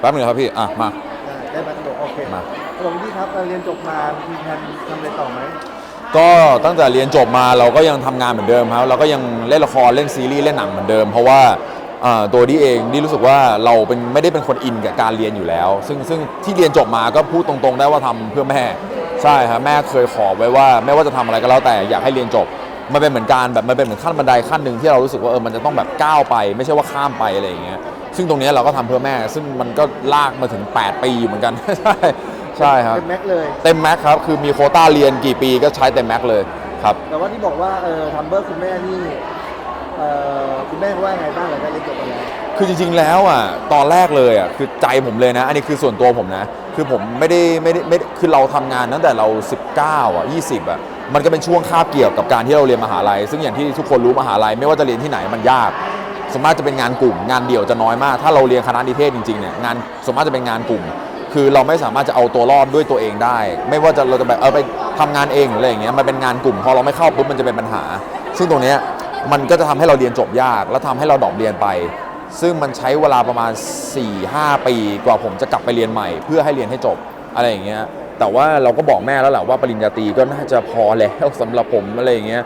แป๊บหนึงครับพี่ อะ มา ได้ได้มาสะดวกโอเคมาหลวงพี่ครับการเรียนจบมามีแผนทำอะไรต่อไหมก็ตั้งแต่เรียนจบมาเราก็ยังทำงานเหมือนเดิมครับเราก็ยังเล่นละครเล่นซีรีส์เล่นหนังเหมือนเดิม เพราะว่าอ่าตัวดีเองดีรู้สึกว่าเราเป็นไม่ได้เป็นคนอินกับการเรียนอยู่แล้ว ซึ่งซึ่งที่เรียนจบมาก็พูดตรงๆ ได้ว่าทำเพื่อแม่ใช่ครับแม่เคยขอไว้ว่าไม่ว่าจะทำอะไรก็แล้วแต่อยากให้เรียนจบมันเป็นเหมือนการแบบมันเป็นเหมือนขั้นบันไดขั้นหนึ่งที่เรารู้สึกว่าเออมันจะต้องแบบก้าวไป ไม่ใช่ว่าข้ามไปอะไรอย่างเงี้ย ซึ่งตรงเนี้ยเราก็ทำเพื่อแม่ ซึ่งมันก็ลากมาถึง 8 ปีอยู่เหมือนกัน ใช่ใช่ครับเป็นแม็กเลยเต็มแม็กครับคือมีโควต้าเรียนกี่ปีก็ใช้เต็มแม็กเลยครับแต่ว่าที่บอกว่าเออทำเบอร์คุณแม่นี่เออคุณแม่ว่าไงบ้างหลังจากเรียนจบไปแล้วคือจริงๆแล้วอะตอนแรกเลยอะคือใจผมเลยนะ อันนี้คือส่วนตัวผมนะ คือผมไม่ได้ไม่ได้ไม่ได้คือเราทำงานตั้งแต่เรา 19อะ20อะมันก็เป็นช่วงคาบเกี่ยวกับการที่เราเรียนมหาลัย ซึ่งอย่างที่ทุกคนรู้มหาลัยไม่ว่าจะเรียนที่ไหนมันยาก ส่วนมากจะเป็นงานกลุ่ม งานเดี่ยวจะน้อยมาก ถ้าเราเรียนคณะนิเทศจริงๆเนี่ยงานส่วนมากจะเป็นงานกลุ่ม คือเราไม่สามารถจะเอาตัวรอดด้วยตัวเองได้ ไม่ว่าจะเราจะแบบเออไปทำงานเองหรืออะไรอย่างเงี้ยมันเป็นงานกลุ่มพอเราไม่เข้าปุ๊บมันจะเป็นปัญหา ซึ่งตรงเนี้ยมันก็จะทำให้เราเรียนจบยาก และทำให้เราดรอปเรียนไป ซึ่งมันใช้เวลาประมาณ 4-5 ปีกว่าผมจะกลับไปเรียนใหม่ เพื่อให้เรียนให้จบอะไรอย่างเงี้ยแต่ว่าเราก็บอกแม่แล้วแหละว่าปริญญาตรีก็น่าจะพอแล้วสำหรับผมอะไรอย่างเงี้ย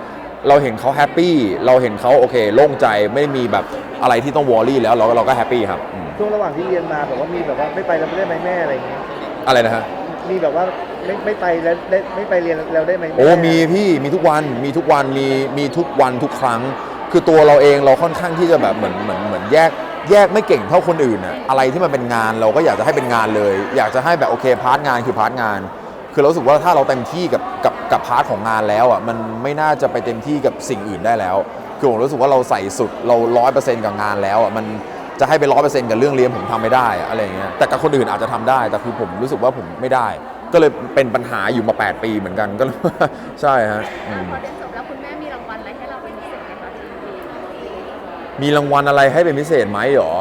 เราเห็นเขาแฮปปี้เราเห็นเขาโอเคโล่งใจไม่มีแบบอะไรที่ต้องวอรี่แล้วเราเราก็แฮปปี้ครับอืมช่วงระหว่างที่เรียนมาแบบว่ามีแบบว่าไม่ไปแล้วไม่ได้ไหมแม่อะไรอย่างเงี้ยอะไรนะฮะ มีแบบว่าไม่ไม่ไปแล้วได้ไม่ไปเรียนแล้วได้ไหมแโอ้มีพี่มีทุกวันมีทุกวันมีมีทุกวันทุกครั้ง คือตัวเราเองเราค่อนข้างที่จะแบบเหมือนเหมือนเหมือนแยกแยกไม่เก่งเท่าคนอื่นอะอะไรที่มันเป็นงานเราก็อยากจะให้เป็นงานเลย อยากจะให้แบบโอเคพาร์ทงานคือพาร์ทงาน คือเรารู้สึกว่าถ้าเราเต็มที่กับกับ กับพาร์ทของงานแล้วอะมันไม่น่าจะไปเต็มที่กับสิ่งอื่นได้แล้ว คือผมรู้สึกว่าเราใส่สุดเราร้อยเปอร์เซ็นต์กับงานแล้วอะมันจะให้ไปร้อยเปอร์เซ็นต์กับเรื่องเรียนผมทำไม่ได้อะอะไรอย่างเงี้ยแต่กับคนอื่นอาจจะทำได้ แต่คือผมรู้สึกว่าผมไม่ได้ ก็เลยเป็นปัญหาอยู่มา 8 ปีเหมือนกันก็เลยใช่ฮะอืมพอเรียนจบแล้วคุณแม่มีรางวัลอะไรให้เราเป็นพิเศษไหมคะมีรางวัลอะไรให้เป็นพิเศษไหมหรอ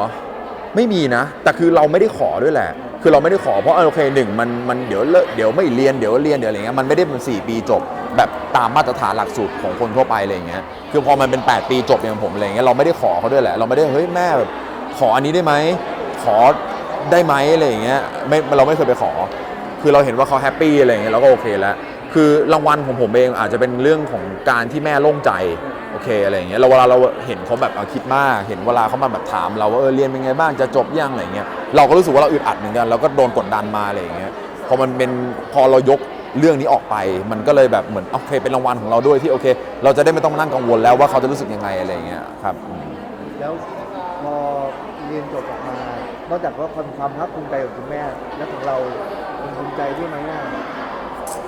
ไม่มีนะ แต่คือเราไม่ได้ขอด้วยแหละ คือเราไม่ได้ขอเพราะเออโอเคหนึ่งมันมันเดี๋ยวเลิกเดี๋ยวไม่เรียนเดี๋ยวเรียนเดี๋ยวอะไรเงี้ยมันไม่ได้เป็นสี่ปีจบ แบบตามมาตรฐานหลักสูตรของคนทั่วไปอะไรเงี้ยคือพอมันเป็น 8 ปีจบอย่างผมอะไรเงี้ยเราไม่ได้ขอเขาด้วยแหละเราไม่ได้เฮ้ยแม่แบบขออันนี้ได้ไหมขอได้ไหมอะไรอย่างเงี้ยไม่เราไม่เคยไปขอ คือเราเห็นว่าเขาแฮปปี้อะไรอย่างเงี้ยเราก็โอเคแล้วคือรางวัลของผมเองอาจจะเป็นเรื่องของการที่แม่โล่งใจ เคอะไรอย่างเงี้ยเราเวลาเราเห็นเขาแบบเอาคิดมาก เห็นเวลาเขามาแบบถาม เราว่าเออเรียนเป็นไงบ้างจะจบยังอะไรเงี้ยเราก็รู้สึกว่าเราอึดอัดเหมือนกันเราก็โดนกดดันมาอะไรอย่างเงี้ยพอมันเป็นพอเรายกเรื่องนี้ออกไป มันก็เลยแบบเหมือนโอเคเป็นรางวัลของเราด้วยที่โอเค เราจะได้ไม่ต้องมานั่งกังวลแล้วว่าเขาจะรู้สึกยังไงอะไรอย่างเงี้ยครับแล้วพอเรียนจบออกมานอกจากว่าความความภาคภูมิใจของคุณแม่และของเราภูมิใจด้วยไหมอะ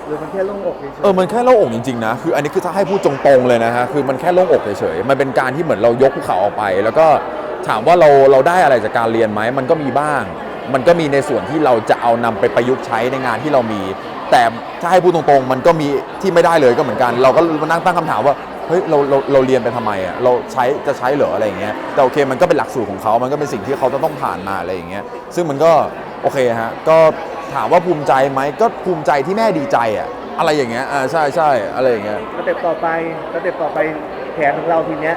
หรือมันแค่โล่งอกเฉยๆเออมันแค่โล่งอกจริงๆนะคืออันนี้คือถ้าให้พูดตรงๆเลยนะฮะคือมันแค่โล่งอกเฉยๆมันเป็นการที่เหมือนเรายกภูเขาออกไป แล้วก็ถามว่าเราเราได้อะไรจากการเรียนไหมมันก็มีบ้าง มันก็มีในส่วนที่เราจะเอานำไปประยุกต์ใช้ในงานที่เรามี แต่ถ้าให้พูดตรงๆ มันก็มีที่ไม่ได้เลยก็เหมือนกัน เราก็มานั่งตั้งคำถามว่าเฮ้ยเราเราเราเรียนไปทำไมอะเราใช้จะใช้เหรออะไรอย่างเงี้ยแต่โอเคมันก็เป็นหลักสูตรของเขามันก็เป็นสิ่งที่เขาจะต้องผ่านมาอะไรอย่างเงี้ยซึ่งมันก็โอเคฮะก็ ถามว่าภูมิใจไหมก็ภูมิใจที่แม่ดีใจอะอะไรอย่างเงี้ยอ่าใช่ใช่อะไรอย่างเงี้ยสเต็ปต่อไปสเต็ปต่อไปแผนของเราทีเนี้ย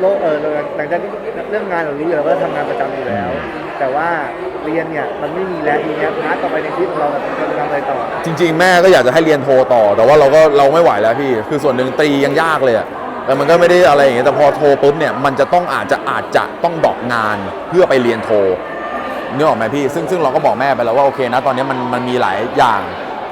โลกเออหลังจากที่เรื่องงานเรารู้อยู่แล้วว่าทำงานประจำอยู่แล้ว แต่ว่าเรียนเนี่ยมันไม่มีแล้วทีเนี้ยพาร์ทต่อไปในชีวิตของเราเราจะทำอะไรต่อจริง ๆ แม่ก็อยากจะให้เรียนโทต่อ แต่ว่าเราก็เราไม่ไหวแล้วพี่ คือส่วนหนึ่งตรียังยากเลยอะแต่มันก็ไม่ได้อะไรอย่างเงี้ยแต่พอโทปุ๊บเนี่ยมันจะต้องอาจจะอาจจะต้องดรอกงานเพื่อไปเรียนโท เนึกอออกไหมพี่ซึ่งซึ่งเราก็บอกแม่ไปแล้วว่าโอเคนะตอนนี้มันมันมีหลายอย่าง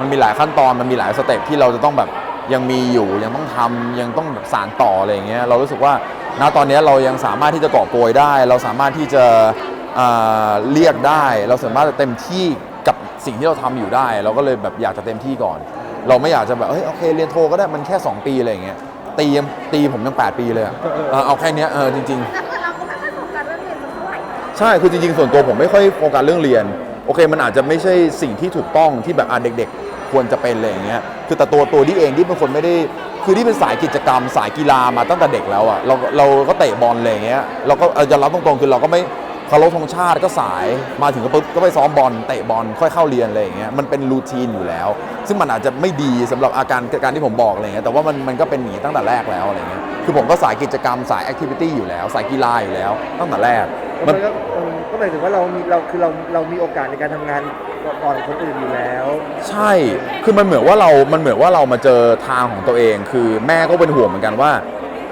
มันมีหลายขั้นตอนมันมีหลายสเต็ปที่เราจะต้องแบบยังมีอยู่ยังต้องทำยังต้องแบบสานต่ออะไรอย่างเงี้ยเรารู้สึกว่าณตอนนี้เรายังสามารถที่จะเกาะโกยได้ เราสามารถที่จะเรียกได้ เราสามารถจะเต็มที่กับสิ่งที่เราทำอยู่ได้ เราก็เลยแบบอยากจะเต็มที่ก่อน เราไม่อยากจะแบบเฮ้ยโอเคเรียนโทก็ได้มันแค่ 2 ปีอะไรอย่างเงี้ยตียังตีผมยัง 8 ปีเลยอะเอาแค่นี้เออจริง ๆ ช่คือจริงๆ ส่วนตัวผมไม่ค่อยโฟกัสเรื่องเรียน โอเค มันอาจจะไม่ใช่สิ่งที่ถูกต้องที่แบบอะเด็ก ๆ ควรจะเป็นอะไรอย่างเงี้ยคือแต่ตัวตัวที่เองที่เป็นคนไม่ได้คือที่เป็นสายกิจกรรม สายกีฬามาตั้งแต่เด็กแล้วอะเราเราก็เตะบอลอะไรอย่างเงี้ยเราก็เออจะรับตรงๆคือเราก็ไม่ เคารพธงชาติก็สายมาถึงก็ปุ๊บก็ไปซ้อมบอลเตะบอลค่อยเข้าเรียนอะไรอย่างเงี้ยมันเป็นรูทีนอยู่แล้ว ซึ่งมันอาจจะไม่ดีสำหรับอาการการที่ผมบอกอะไรเงี้ยแต่ว่ามันมันก็เป็นอย่างนี้ตั้งแต่แรกแล้วอะไรเงี้ยคือผมก็สายกิจกรรมสายแอคทิวิตี้อยู่แล้ว สายกีฬาอยู่แล้ว ตั้งแต่แรกแล้วมันก็เออก็หมายถึงว่าเรามีเราคือเราเรามีโอกาสในการทำงานก่อนคนอื่นอยู่แล้ว ใช่ คือมันเหมือนว่าเรา มันเหมือนว่าเรามาเจอทางของตัวเอง คือแม่ก็เป็นห่วงเหมือนกันว่า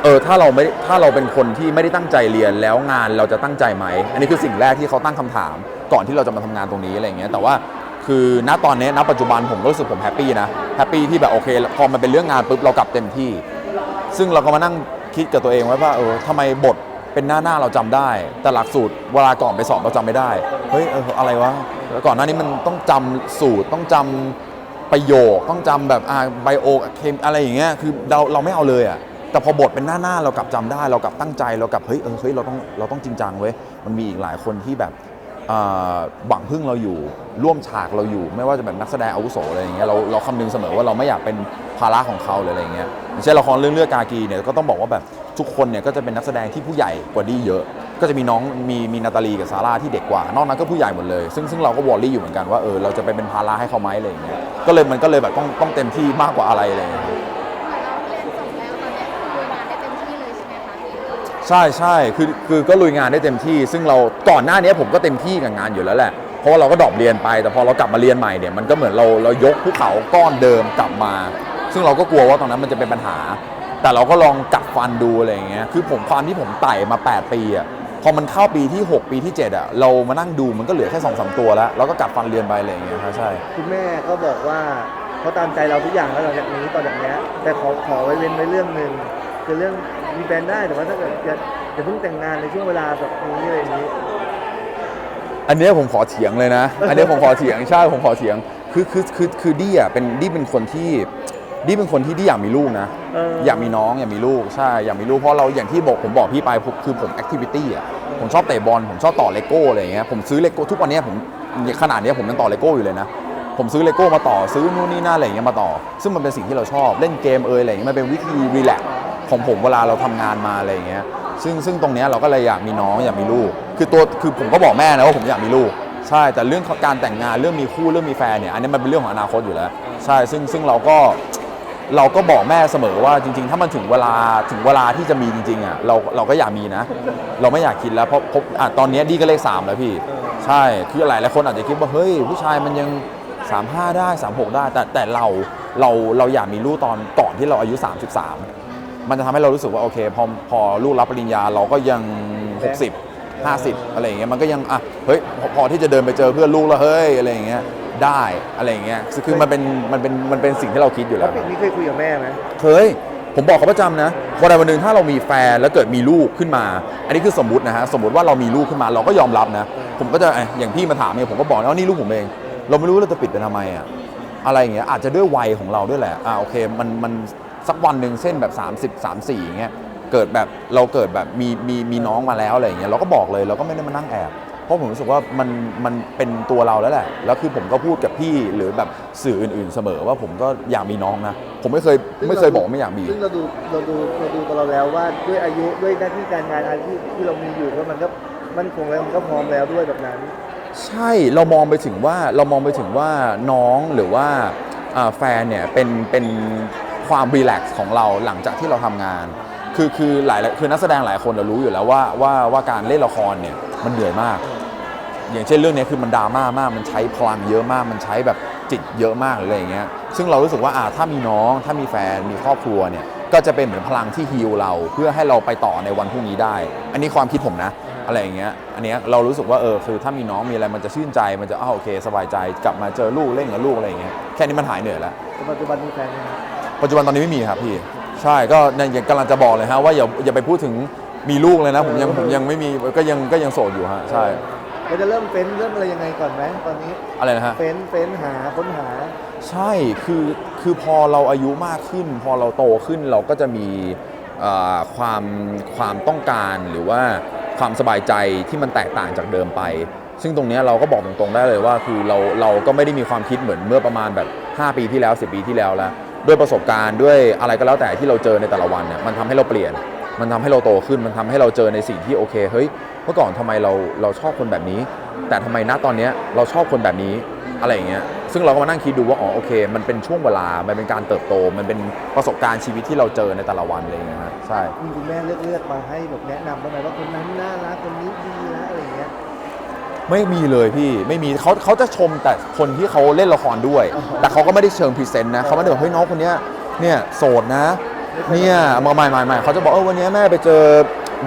เออถ้าเราไม่ถ้าเราเป็นคนที่ไม่ได้ตั้งใจเรียนแล้วงานเราจะตั้งใจไหม อันนี้คือสิ่งแรกที่เขาตั้งคำถาม ก่อนที่เราจะมาทำงานตรงนี้อะไรอย่างเงี้ยแต่ว่าคือณตอนนี้ณปัจจุบันผมก็รู้สึกผมแฮปปี้นะแฮปปี้ที่แบบโอเคพอมันเป็นเรื่องงานปุ๊บเรากลับเต็มที่ ซึ่งเราก็มานั่งคิดกับตัวเองไว้ว่าเออทำไมบทเป็นหน้าหน้าเราจำได้ แต่หลักสูตรเวลาก่อนไปสอบเราจำไม่ได้เฮ้ยเอออะไรวะก่อนหน้านี้มันต้องจำสูตรต้องจำประโยคต้องจำแบบอ่าไบโอเคมอะไรอย่างเงี้ยคือเราเราไม่เอาเลยอะ แต่พอบทเป็นหน้าหน้าเรากลับจำได้ เรากลับตั้งใจเรากลับเฮ้ยเออเฮ้ยเราต้องเราต้องจริงจังเว้ยมันมีอีกหลายคนที่แบบหวังพึ่งเราอยู่ร่วมฉากเราอยู่ ไม่ว่าจะแบบนักแสดงอาวุโสอะไรอย่างเงี้ยเราเราคำนึงเสมอว่าเราไม่อยากเป็นภาระของเขาเลยอะไรอย่างเงี้ยอย่างเช่นละครเรื่องเลือดกากีเนี่ยก็ต้องบอกว่าแบบทุกคนเนี่ยก็จะเป็นนักแสดงที่ผู้ใหญ่กว่าดีเยอะ ก็จะมีน้องมีมีนาตาลีกับซาร่าที่เด็กกว่านอกนั้นก็ผู้ใหญ่หมดเลย ซึ่งซึ่งเราก็วอรี่อยู่เหมือนกันว่าเออเราจะไปเป็นภาระให้เขาไหมอะไรอย่างเงี้ยก็เลยมันก็เลยแบบต้องต้องเต็มที่มากกว่าอะไรอะไรเงี้ย ใช่ใช่คือคือก็ลุยงานได้เต็มที่ ซึ่งเราก่อนหน้านี้ผมก็เต็มที่กับงานอยู่แล้วแหละเพราะว่าเราก็ดรอปเรียนไป แต่พอเรากลับมาเรียนใหม่เนี่ยมันก็เหมือนเราเรายกภูเขาก้อนเดิมกลับมา ซึ่งเราก็กลัวว่าตอนนั้นมันจะเป็นปัญหา แต่เราก็ลองกัดฟันดูอะไรอย่างเงี้ยคือผมความที่ผมไต่มา 8 ปีอะพอมันเข้าปีที่ 6 ปีที่ 7อะเรามานั่งดูมันก็เหลือแค่2องสตัวแล้วเราก็กัดฟันเรียนไปอะไรอย่างเงี้ยครับใช่ คุณแม่ก็บอกว่าเขาตามใจเราทุกอย่างแล้วหลังจากนี้ตอนจากเนี้ยแต่ขอขอไว้เว้นไว้เรื่องหนึ่ง คือเรื่องมีแฟนได้แต่ว่าถ้าเกิดจะจะเพิ่งแต่งงานในช่วงเวลาแบบนี้อะไรอย่างนี้ อันเนี้ยผมขอเถียงเลยนะ อันเนี้ยผมขอเถียงใช่ผมขอเถียง คือคือคือคือดี้อะเป็นดี้เป็นคนที่ดี้เป็นคนที่ดี้อยากมีลูกนะเอออยากมีน้องอยากมีลูกใช่อยากมีลูกเพราะเราอย่างที่บอกผมบอกพี่ไปผมคือผมแอคทิวิตี้อะผมชอบเตะบอลผมชอบต่อเลโก้อะไรอย่างเงี้ยผมซื้อเลโก้ทุกวันเนี้ยผมขนาดเนี้ยผมยังต่อเลโก้อยู่เลยนะ ผมซื้อเลโก้มาต่อซื้อนู่นนี่นั่นอะไรอย่างเงี้ยมาต่อ ซึ่งมันเป็นสิ่งที่เราชอบเล่นเกมเอยอะไรอย่างเงี้ยมันเป็นวิธีรีแลกซ์ ของผมเวลาเราทำงานมาอะไรอย่างเงี้ยซึ่งซึ่งตรงเนี้ยเราก็เลยอยากมีน้องอยากมีลูก คือตัวคือผมก็บอกแม่นะว่าผมอยากมีลูก ใช่แต่เรื่องการแต่งงานเรื่องมีคู่เรื่องมีแฟนเนี่ยอันนี้มันเป็นเรื่องของอนาคตอยู่แล้ว ใช่ซึ่งซึ่งเราก็เราก็บอกแม่เสมอว่าจริง ๆ ถ้ามันถึงเวลาถึงเวลาที่จะมีจริงๆอะเราเราก็อยากมีนะ เราไม่อยากคิดแล้วเพราะพราะอะตอนนี้ดีก็เลขสามแล้วพี่ ใช่คือหลายหลายคนอาจจะคิดว่าเฮ้ย ผู้ชายมันยัง 35 ได้ 36 ได้ แต่แต่เราเราเราอยากมีลูกตอนก่อนที่เราอายุ 33 มันจะทำให้เรารู้สึกว่าโอเค พอพอลูกรับปริญญาเราก็ยัง 60 50 อะไรอย่างเงี้ยมันก็ยังอะเฮ้ยพอพอที่จะเดินไปเจอเพื่อนลูกแล้วเฮ้ยอะไรอย่างเงี้ยได้อะไรอย่างเงี้ยคือคือมันเป็นมันเป็นมันเป็นสิ่งที่เราคิดอยู่แล้แล้วว นี่เคยคุยกับแม่ไหมเคย ผมบอกเขาประจำนะวันใดวันหนึ่งถ้าเรามีแฟนแล้วเกิดมีลูกขึ้นมา อันนี้คือสมมตินะฮะ สมมติว่าเรามีลูกขึ้นมาเราก็ยอมรับนะ ผมก็จะเอ้ยอย่างพี่มาถามเนี่ยผมก็บอกนะว่านี่ลูกผมเอง เราไม่รู้ว่าเราจะปิดไปทำไมอะอะไรอย่างเงี้ยอาจจะด้วยวัยของเราด้วยแหละอ่าโอเคมันมัน สักวันหนึ่งเส้นแบบ 30 34อย่างเงี้ยเกิดแบบเราเกิดแบบมีมีมีน้องมาแล้วอะไรอย่างเงี้ยเราก็บอกเลยเราก็ไม่ได้มานั่งแอบเพราะผมรู้สึกว่ามันมันเป็นตัวเราแล้วแหละ แล้วคือผมก็พูดกับพี่หรือแบบสื่ออื่น ๆเสมอว่าผมก็อยากมีน้องนะ ผมไม่เคยไม่เคยบอกว่าไม่อยากมี ซึ่งเราดูเราดูเราดูตัวเราแล้วว่าด้วยอายุด้วยหน้าที่การงานอาชีพที่เรามีอยู่ก็มันก็มันคงแล้วมันก็พร้อมแล้วด้วยแบบนั้น ใช่เรามองไปถึงว่าเรามองไปถึงว่าน้องหรือว่าอ่าแฟนเนี่ยเป็นเป็น ความรีแลกซ์ของเราหลังจากที่เราทำงาน คือคือหลายคือนักแสดงหลายคนเรารู้อยู่แล้วว่าว่าว่าการเล่นละครเนี่ยมันเหนื่อยมาก อย่างเช่นเรื่องนี้คือมันดราม่ามาก มันใช้พลังเยอะมาก มันใช้แบบจิตเยอะมากหรืออะไรอย่างเงี้ย ซึ่งเรารู้สึกว่าอ่าถ้ามีน้อง ถ้ามีแฟนมีครอบครัวเนี่ยก็จะเป็นเหมือนพลังที่ฮีลเราเพื่อให้เราไปต่อในวันพรุ่งนี้ได้ อันนี้ความคิดผมนะ อะไรอย่างเงี้ย อันเนี้ยเรารู้สึกว่าเออคือถ้ามีน้องมีอะไรมันจะชื่นใจมันจะอ้าวโอเค สบายใจกลับมาเจอลูกเล่นกับลูกอะไรอย่างเงี้ยแค่นี้มันหายเหนื่อยแล้วปัจจุบันมีแฟนไหมครับ ปัจจุบันตอนนี้ไม่มีครับพี่ ใช่ก็เนี่ยยังกำลังจะบอกเลยฮะว่าอย่าอย่าไปพูดถึงมีลูกเลยนะผมยังผมยังไม่มีก็ยังก็ยังโสดอยู่ฮะใช่เราจะเริ่มเฟ้นเริ่มอะไรยังไงก่อนไหมตอนนี้อะไรนะฮะเฟ้นเฟ้นหาค้นหา ใช่คือคือพอเราอายุมากขึ้น พอเราโตขึ้นเราก็จะมีเอ่อความความต้องการหรือว่าความสบายใจที่มันแตกต่างจากเดิมไป ซึ่งตรงเนี้ยเราก็บอกตรงๆได้เลยว่าคือเราเราก็ไม่ได้มีความคิดเหมือนเมื่อประมาณแบบ 5 ปีที่แล้ว 10 ปีที่แล้วแล้ว ด้วยประสบการณ์ด้วยอะไรก็แล้วแต่ที่เราเจอในแต่ละวันเนี่ยมันทำให้เราเปลี่ยน มันทำให้เราโตขึ้นมันทำให้เราเจอในสิ่งที่โอเคเฮ้ยเมื่อก่อนทำไมเราเราชอบคนแบบนี้ แต่ทำไมณตอนเนี้ยเราชอบคนแบบนี้อะไรอย่างเงี้ยซึ่งเราก็มานั่งคิดดูว่าอ๋อโอเค มันเป็นช่วงเวลา มันเป็นการเติบโต มันเป็นประสบการณ์ชีวิตที่เราเจอในแต่ละวันเงี้ยครับใช่คุณแม่เลือกเลือกมาให้แบบแนะนำบ้างไหมว่าคนนั้นน่ารักคนนี้ดีนะอะไร ไม่มีเลยพี่ไม่มีเขาเขาจะชมแต่คนที่เขาเล่นละครด้วย แต่เขาก็ไม่ได้เชิงพรีเซนต์นะเขาไม่ได้บอกเฮ้ยน้องคนเนี้ยเนี่ยโสดนะ เนี่ยมาใหม่ใหม่ใหม่เขาจะบอกเออวันเนี้ยแม่ไปเจอ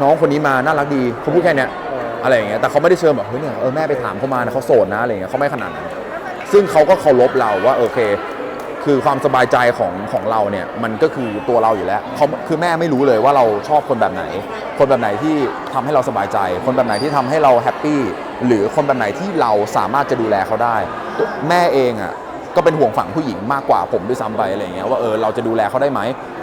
น้องคนนี้มาน่ารักดีเขาพูดแค่เนี้ยเอออะไรอย่างเงี้ยแต่เขาไม่ได้เชิงแบบเฮ้ยเนี่ยเออแม่ไปถามเขามานะเขาโสดนะอะไรอย่างเงี้ยเขาไม่ขนาดนั้น ซึ่งเขาก็เคารพเราว่าโอเค คือความสบายใจของของเราเนี่ยมันก็คือตัวเราอยู่แล้วเขาคือแม่ไม่รู้เลยว่าเราชอบคนแบบไหน คนแบบไหนที่ทำให้เราสบายใจ คนแบบไหนที่ทำให้เราแฮปปี้ หรือคนแบบไหนที่เราสามารถจะดูแลเขาได้ตัวแม่เองอะก็เป็นห่วงฝั่งผู้หญิงมากกว่าผมด้วยซ้ำไปอะไรอย่างเงี้ยว่าเออเราจะดูแลเขาได้ไหม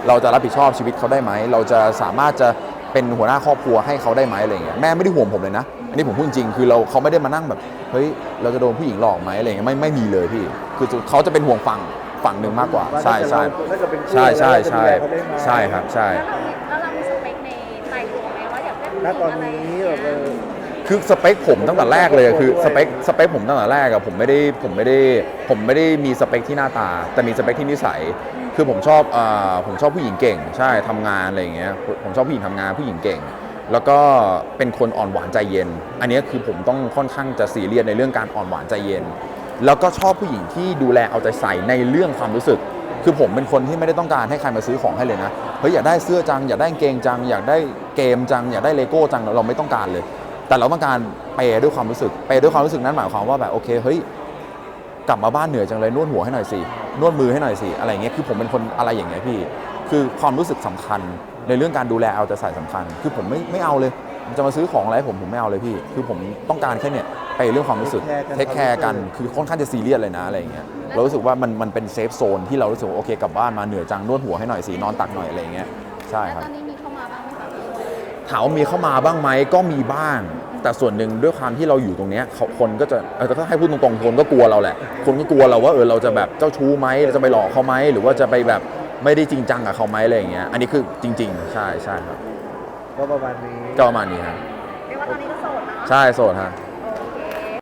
เราจะรับผิดชอบชีวิตเขาได้ไหม เราจะสามารถจะเป็นหัวหน้าครอบครัวให้เขาได้ไหมอะไรอย่างเงี้ยแม่ไม่ได้ห่วงผมเลยนะ อันนี้ผมพูดจริงๆคือเราเขาไม่ได้มานั่งแบบเฮ้ยเราจะโดนผู้หญิงหลอกไหมอะไรอย่างเงี้ยไม่ไม่มีเลยพี่ คือเขาจะเป็นห่วงฝั่งฝั่งหนึ่งมากกว่า ใช่ใช่ถ้าเกิดเป็นคู่ใช่ใช่แล้วใช่เราจะดูแลเขาได้ไหมใช่ครับใช่แล้วเรามีแล้วเรามีสเปคในใจตัวไหมว่าอยากได้ผู้หณญิงตอนอะไรนี้แบบเออ คือสเปคผมตั้งแต่แรกเลยคือสเปคสเปคผมตั้งแต่แรกอะผมไม่ได้ผมไม่ได้ผมไม่ได้มีสเปคที่หน้าตา แต่มีสเปคที่นิสัย คือผมชอบอ่าผมชอบผู้หญิงเก่ง ใช่ทำงานอะไรอย่างเงี้ยผมชอบผู้หญิงทำงานผู้หญิงเก่ง แล้วก็เป็นคนอ่อนหวานใจเย็น อันนี้คือผมต้องค่อนข้างจะซีเรียสในเรื่องการอ่อนหวานใจเย็น แล้วก็ชอบผู้หญิงที่ดูแลเอาใจใส่ในเรื่องความรู้สึก คือผมเป็นคนที่ไม่ได้ต้องการให้ใครมาซื้อของให้เลยนะเฮ้ยอยากได้เสื้อจังอยากได้กางเกงจัง อยากได้เกมจัง อยากได้เลโก้จังเราไม่ต้องการเลย แต่เราต้องการเปด้วยความรู้สึกเปด้วยความรู้สึกนั้นหมายความว่าแบบโอเคเฮ้ยกลับมาบ้านเหนื่อยจังเลยนวดหัวให้หน่อยสินวดมือให้หน่อยสิอะไรเงี้ยคือผมเป็นคนอะไรอย่างเงี้ยพี่ คือความรู้สึกสำคัญในเรื่องการดูแลเอาใจใส่สำคัญ คือผมไม่ไม่เอาเลยจะมาซื้อของอะไรผมผมไม่เอาเลยพี่ คือผมต้องการแค่เนี่ยไปเรื่องความรู้สึกเทคแคร์กันคือค่อนข้างจะซีเรียสเลยนะอะไรเงี้ยเรารู้สึกว่ามันมันเป็นเซฟโซนที่เรารู้สึกว่าโอเคกลับบ้านมาเหนื่อยจังนวดหัวให้หน่อยสินอนตักหน่อยอะไรเงี้ยใช่แล้วครับ ถามว่ามีเข้ามาบ้างไหมก็มีบ้าง แต่ส่วนหนึ่งด้วยความที่เราอยู่ตรงเนี้ยเขาคนก็จะเออแต่ถ้าให้พูดตรงๆคนก็กลัวเราแหละ คนก็กลัวเราว่าเออเราจะแบบเจ้าชู้ไหมเราจะไปหลอกเขาไหมหรือว่าจะไปแบบไม่ได้จริงจังกับเขาไหมอะไรอย่างเงี้ยอันนี้คือจริง ๆ ใช่ใช่ครับก็ประมาณนี้ก็ประมาณนี้ครับเรียกว่าตอนนี้ก็โสดเนาะใช่โสดฮะอ